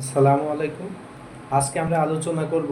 আসসালামু আলাইকুম। আজকে আমরা আলোচনা করব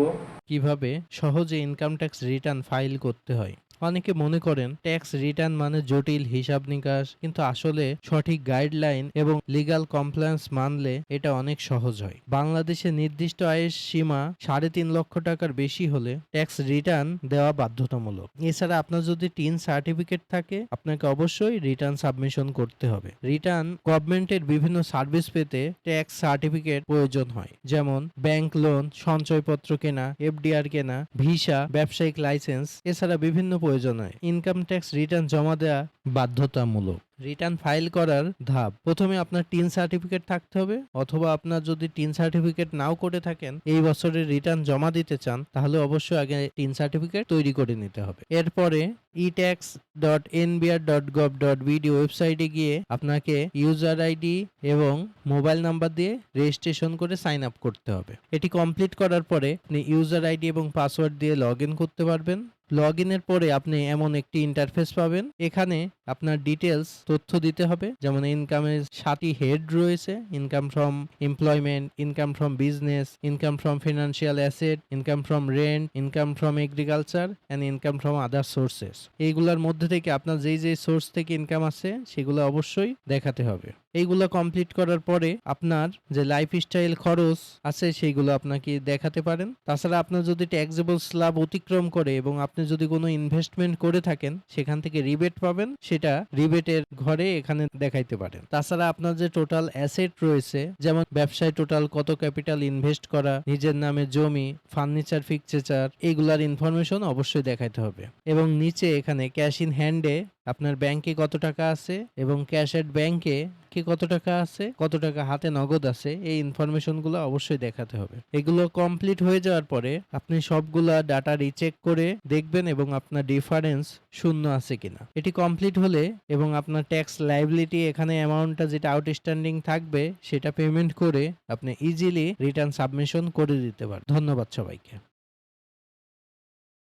কীভাবে সহজে ইনকাম ট্যাক্স রিটার্ন ফাইল করতে হয়। অনেকে মনে করেন ট্যাক্স রিটার্ন মানে জটিল হিসাব নিকাশ, কিন্তু আসলে সঠিক গাইডলাইন এবং লিগাল কমপ্লায়েন্স মানলে এটা অনেক সহজ হয়। বাংলাদেশে নির্দিষ্ট আয়ের সীমা সাড়ে তিন লক্ষ টাকার বেশি হলে ট্যাক্স রিটার্ন দেওয়া বাধ্যতামূলক। এছাড়া আপনার যদি টিন সার্টিফিকেট থাকে, আপনাকে অবশ্যই রিটার্ন সাবমিশন করতে হবে। রিটার্ন গভর্নমেন্টের বিভিন্ন সার্ভিস পেতে ট্যাক্স সার্টিফিকেট প্রয়োজন হয়, যেমন ব্যাংক লোন সঞ্চয়পত্র কেনা এফডিআর কেনা ভিসা ব্যবসায়িক লাইসেন্স এছাড়া বিভিন্ন প্রয়োজন হয় ইনকাম ট্যাক্স রিটার্ন জমা দেওয়া বাধ্যতামূলক। রিটার্ন ফাইল করার ধাপ। প্রথমে আপনার টিন সার্টিফিকেট থাকতে হবে, অথবা আপনার যদি টিন সার্টিফিকেট নাও করে থাকেন, এই বছরের রিটার্ন জমা দিতে চান, তাহলে অবশ্যই আগে টিন সার্টিফিকেট তৈরি করে নিতে হবে। এরপরে etax dot NBR dot gov dot BD ওয়েবসাইটে গিয়ে আপনাকে ইউজার আইডি এবং মোবাইল নাম্বার দিয়ে রেজিস্ট্রেশন করে সাইন আপ করতে হবে। এটি কমপ্লিট করার পরে আপনি ইউজার আইডি এবং পাসওয়ার্ড দিয়ে লগ ইন করতে পারবেন। লগ ইনের পরে আপনি এমন একটি ইন্টারফেস পাবেন। এখানে আপনার ডিটেলস তথ্য দিতে হবে। যেমন ইনকামের সাতটি হেড রয়েছে। Income from employment income from business income from financial asset income from rent income from agriculture and income from other sources এইগুলোর মধ্যে থেকে আপনার যেই যেই সোর্স থেকে ইনকাম আছে সেগুলো অবশ্যই দেখাতে হবে। এইগুলো কমপ্লিট করার পরে আপনার যে লাইফস্টাইল খরচ আছে সেইগুলো আপনাকে দেখাতে পারেন। তাছাড়া আপনার যদি ট্যাক্সেবল স্ল্যাব অতিক্রম করে এবং আপনি যদি কোনো ইনভেস্টমেন্ট করে থাকেন, সেখান থেকে রিবেট পাবেন, সেটা রিবেটের ঘরে এখানে দেখাইতে পারেন। তাছাড়া আপনার যে টোটাল অ্যাসেট রয়েছে, যেমন ব্যবসায় টোটাল কত ক্যাপিটাল ইনভেস্ট করা, নিজের নামে জমি ফার্নিচার ফিকচার এইগুলার ইনফরমেশন অবশ্যই দেখাইতে হবে। এবং নিচে এখানে ক্যাশ ইন হ্যান্ডে আপনার ব্যাংকে কত টাকা আছে এবং ক্যাশ এট ব্যাংকে কি কত টাকা আছে, কত টাকা হাতে নগদ আছে, এই ইনফরমেশনগুলো অবশ্যই দেখাতে হবে। এগুলো কমপ্লিট হয়ে যাওয়ার পরে আপনি সবগুলা ডাটা রিচেক করে দেখবেন এবং আপনার ডিফারেন্স শূন্য আছে কিনা। এটি কমপ্লিট হলে এবং আপনার ট্যাক্স লাইবিলিটি এখানে অ্যামাউন্টটা যেটা আউটস্ট্যান্ডিং থাকবে, সেটা পেমেন্ট করে আপনি ইজিলি রিটার্ন সাবমিশন করে দিতে পারেন। ধন্যবাদ সবাইকে।